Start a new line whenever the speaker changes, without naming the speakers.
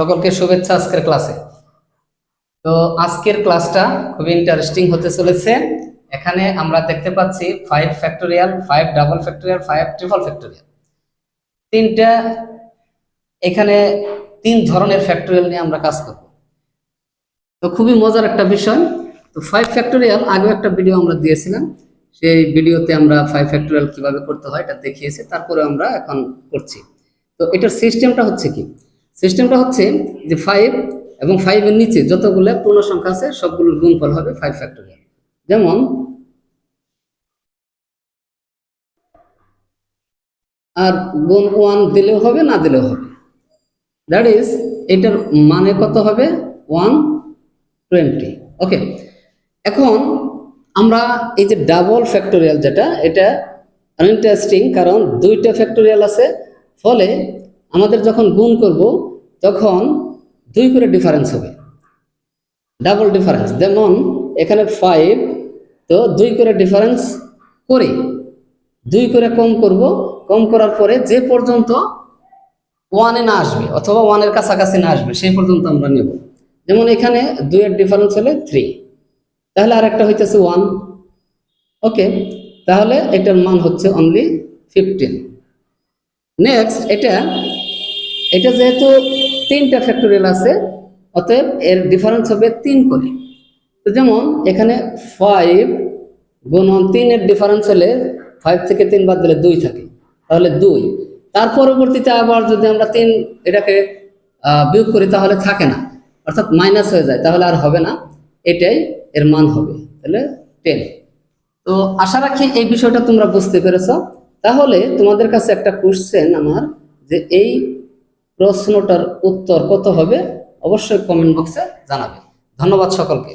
সকলকে শুভেচ্ছা আজকের ক্লাসে। তো আজকের ক্লাসটা খুবই ইন্টারেস্টিং হতে চলেছে। এখানে আমরা দেখতে পাচ্ছি five factorial five double factorial five triple factorial তিনটা, এখানে তিন ধরনের ফ্যাক্টোরিয়াল নিয়ে আমরা কাজ করব। তো খুবই মজার একটা বিষয়। তো ফাইভ ফ্যাক্টোরিয়াল আগেও একটা ভিডিও আমরা দিয়েছিলাম। সেই ভিডিওতে আমরা ফাইভ ফ্যাক্টোরিয়াল কীভাবে করতে হয়, এটা দেখিয়েছি। তারপরে আমরা এখন করছি। তো এটার সিস্টেমটা হচ্ছে কি? সিস্টেমটা হচ্ছে যে ফাইভ এবং ফাইভের নিচে যতগুলো পূর্ণ সংখ্যা আছে, সবগুলোর গুণফল হবে ফাইভ ফ্যাক্টোরিয়াল যেমন, আর গুণ ওয়ান দিলেও হবে, না দিলেও হবে। দ্যাট ইজ এটার মানে কত হবে? ওয়ান টোয়েন্টি ওকে এখন আমরা এই যে ডাবল ফ্যাক্টোরিয়াল যেটা, এটা ইন্টারেস্টিং কারণ দুইটা ফ্যাক্টোরিয়াল আছে। ফলে আমাদের যখন গুণ করব তখন দুই করে ডিফারেন্স হবে। ডাবল ডিফারেন্স যেমন এখানে ফাইভ তো দুই করে ডিফারেন্স করে। দুই করে কম করব, কম করার পরে যে পর্যন্ত ওয়ানে না আসবে, অথবা ওয়ানের কাছাকাছি না আসবে, সেই পর্যন্ত আমরা নেব। যেমন এখানে দুইয়ের ডিফারেন্স হলে থ্রি তাহলে আরেকটা হইতেছে ওয়ান ওকে তাহলে এটার মান হচ্ছে অনলি ফিফটিন নেক্সট এটা এটা যেহেতু তিনটা ফ্যাক্টোরিয়াল আছে, অতএব এর ডিফারেন্স হবে তিন করে। তো যেমন এখানে ফাইভ গুণন তিনের ডিফারেন্স হলে ফাইভ থেকে তিন বাদ দিলে দুই থাকে, তাহলে দুই। তার পরবর্তীতে আবার যদি আমরা তিন এটাকে বিয়োগ করি তাহলে থাকে না, অর্থাৎ মাইনাস হয়ে যায়, তাহলে আর হবে না, এটাই এর মান হবে, তাহলে টেন তো আশা রাখি এই বিষয়টা তোমরা বুঝতে পেরেছ। তাহলে তোমাদের কাছে একটা কোশ্চেন আমার, যে এই প্রশ্নটার উত্তর কত হবে? অবশ্যই কমেন্ট বক্সে জানাবে। ধন্যবাদ সকলকে।